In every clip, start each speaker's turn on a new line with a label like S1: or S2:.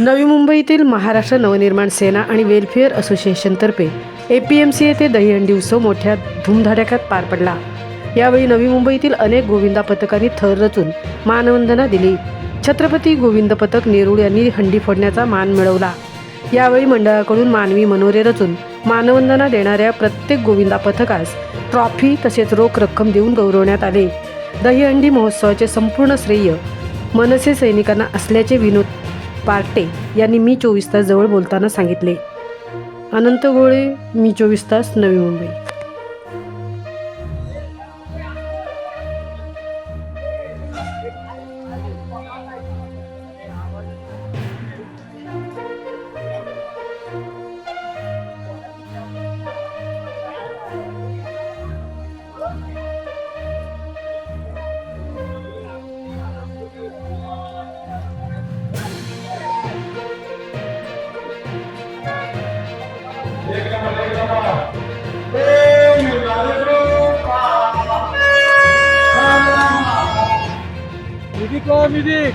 S1: नवी मुंबईतील महाराष्ट्र नवनिर्माण सेना आणि वेलफेअर असोसिएशनतर्फे ए पी एम सी येथे दहीहंडी उत्सव मोठ्या धूमधडाक्यात पार पडला. यावेळी नवी मुंबईतील अनेक गोविंदा पथकांनी थर रचून मानवंदना दिली. छत्रपती गोविंद पथक नेरूळ यांनी हंडी फोडण्याचा मान मिळवला. यावेळी मंडळाकडून मानवी मनोरे रचून मानवंदना देणाऱ्या प्रत्येक गोविंदा पथकास ट्रॉफी तसेच रोख रक्कम देऊन गौरवण्यात आले. दहीहंडी महोत्सवाचे संपूर्ण श्रेय मनसे सैनिकांना असल्याचे विनोद पार्टे यांनी मी चोवीस तास जवळ बोलताना सांगितले. अनंत गोळे मी चोवीस तास Navi Mumbai.
S2: Midik o midik.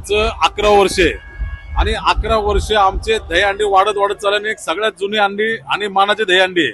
S3: आमचं अकरा वर्षे. आणि अकरा वर्षे आमचे दहीहंडी वाढत वाढत चालल्याने एक सगळ्यात जुनी अंडी आणि मानाची दहीहंडी आहे.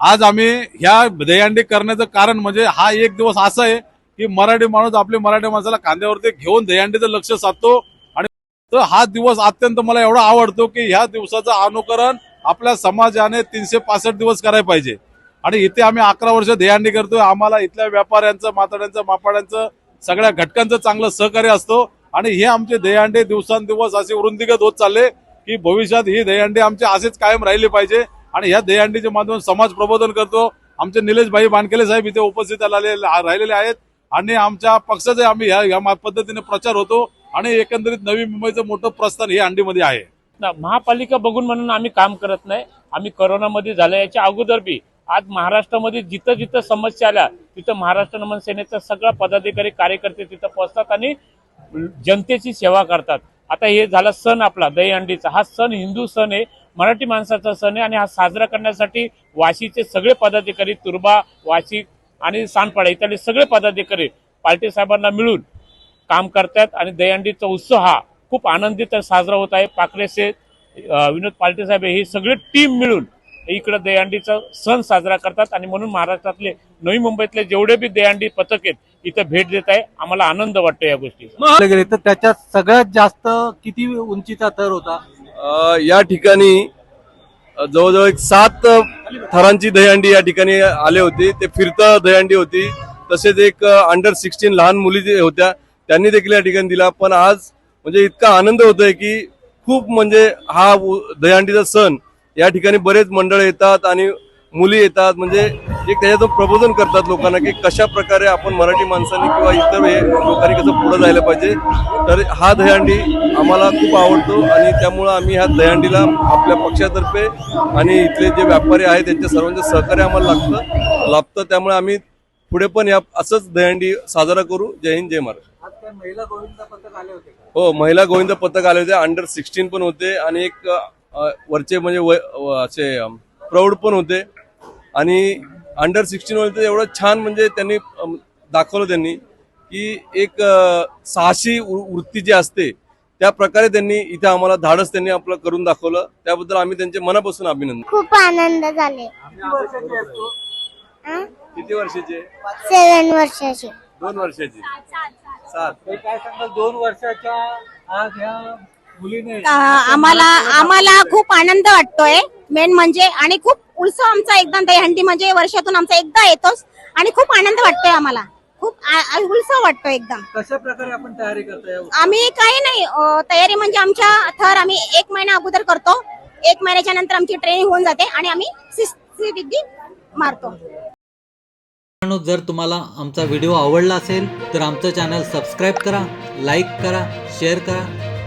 S3: आज आम्ही ह्या दहीहंडी करण्याचं कारण म्हणजे हा एक दिवस असा आहे की मराठी माणूस आपले मराठी माणसाला खांद्यावरती घेऊन दहीहंडीचं लक्ष साधतो आणि तर हा दिवस अत्यंत मला एवढा आवडतो की ह्या दिवसाचं अनुकरण आपल्या समाजाने तीनशे पासष्ट दिवस करायला पाहिजे. आणि इथे आम्ही अकरा वर्ष दहीहंडी करतोय. आम्हाला इथल्या व्यापाऱ्यांचं माताड्यांचं मापाड्यांचं सगळ्या घटकांचं चांगलं सहकार्य असतो. आणि हे आमचे दहीहंडे दिवसांदिवस असे वृंदीगत होत चालले की भविष्यात ही दहीहंडी आमचे असेच कायम राहिले पाहिजे. आणि ह्या दहीहंडीच्या माध्यमातून समाज प्रबोधन करतो. आमचे निलेशभाई बानकेले साहेब इथे उपस्थित राहिलेले आहेत. आणि आमच्या पक्षाचे आम्ही ह्या ह्या पद्धतीने प्रचार होतो. आणि एकंदरीत नवी मुंबईचं मोठं प्रस्थान हे अंडीमध्ये आहे.
S2: ना, महापालिका बघून म्हणून आम्ही काम करत नाही. आम्ही करोनामध्ये झालं याच्या अगोदर बी. आज महाराष्ट्रामध्ये जिथं जिथं समस्या आल्या तिथं महाराष्ट्र नमन सेनेचा सगळा पदाधिकारी कार्यकर्ते तिथं पोहोचतात. आणि जनतेची सेवा करतात. आता हे झाला सण आपला दहीहंडीचा. हा सण हिंदू सण आहे मराठी माणसाचा सण आहे आणि हा साजरा करण्यासाठी वाशीचे सगळे पदाधिकारी तुर्बा वाशी आणि सानपाडा इत्यादी सगळे पदाधिकारी पालटे साहेबांना मिळून काम करतात आणि दहीहंडीचा उत्सव हा खूप आनंदित साजरा होत आहे. पाकरेसे विनोद पालटे साहेब ही सगळी टीम मिळून इकडे दहीहंडीचा सण साजरा करतात आणि म्हणून महाराष्ट्रातले नवी मुंबईतले जेवढे बी दहीहंडी पथक आहेत इथं भेट देत आहे. आम्हाला आनंद वाटतो या
S4: गेले तर त्याच्यात सगळ्यात जास्त किती उंचीचा थर होता?
S5: या ठिकाणी जवळजवळ एक सात थरांची दहीहंडी या ठिकाणी आले होते. ते फिरतं दहीहंडी होती. तसेच एक अंडर सिक्स्टीन लहान मुली जे होत्या त्यांनी देखील या ठिकाणी दिला. पण आज म्हणजे इतका आनंद होतोय की खूप म्हणजे हा दहीहंडीचा सण या ठिकाणी बरेच मंडळ येतात आणि मुली येतात. म्हणजे एक त्याच्यातून प्रबोधन करतात लोकांना की कशा प्रकारे आपण मराठी माणसांनी किंवा इतर हे लोकांनी कसं पुढे जायला पाहिजे. तर हा दहीहंडी आम्हाला खूप आवडतो आणि त्यामुळं आम्ही ह्या दहीहंडीला आपल्या पक्षातर्फे आणि इथले जे व्यापारी आहेत त्यांच्या सर्वांचं सहकार्य आम्हाला लागतं. लाभतं त्यामुळे आम्ही पुढे पण या असंच दहीहंडी साजरा करू. जय हिंद जय
S4: काय महिला गोविंद पथक आले होते
S5: हो महिला गोविंद पथक आले होते. अंडर सिक्स्टीन पण होते आणि एक वरचे म्हणजे वय- व- असे प्रौढ पण होते. आणि अंडर सिक्स्टीन वर एवढं छान म्हणजे त्यांनी दाखवलं त्यांनी की एक साहसी वृत्ती जी असते त्या प्रकारे त्यांनी इथे आम्हाला धाडस त्यांनी आपलं करून दाखवलं. त्याबद्दल आम्ही त्यांचे मनापासून अभिनंदन.
S6: खूप आनंद झाले.
S4: किती वर्षाची आहेस तू?
S5: किती वर्षाचे?
S6: सेवन वर्षाचे.
S5: दोन वर्षाची. सात.
S4: तर काय सांगाल? दोन वर्षाच्या आज ह्या
S7: आम्हाला आम्हाला खूप आनंद वाटतोय. मेन म्हणजे आणि खूप उत्सव आमचा एकदा दहीहंडी म्हणजे वर्षातून आमचा एकदा येतोच. आणि खूप आनंद वाटतोय आम्हाला. खूप उत्सव वाटतो एकदम.
S4: कशा प्रकारे आपण तयारी करताय?
S7: आम्ही काही नाही. तयारी म्हणजे आमच्या थर आम्ही एक महिना अगोदर करतो. एक महिन्याच्या नंतर आमची ट्रेनिंग होऊन जाते आणि आम्ही मारतो.
S8: जर तुम्हाला आमचा व्हिडिओ आवडला असेल तर आमचं चॅनल सबस्क्राईब करा लाईक करा शेअर करा.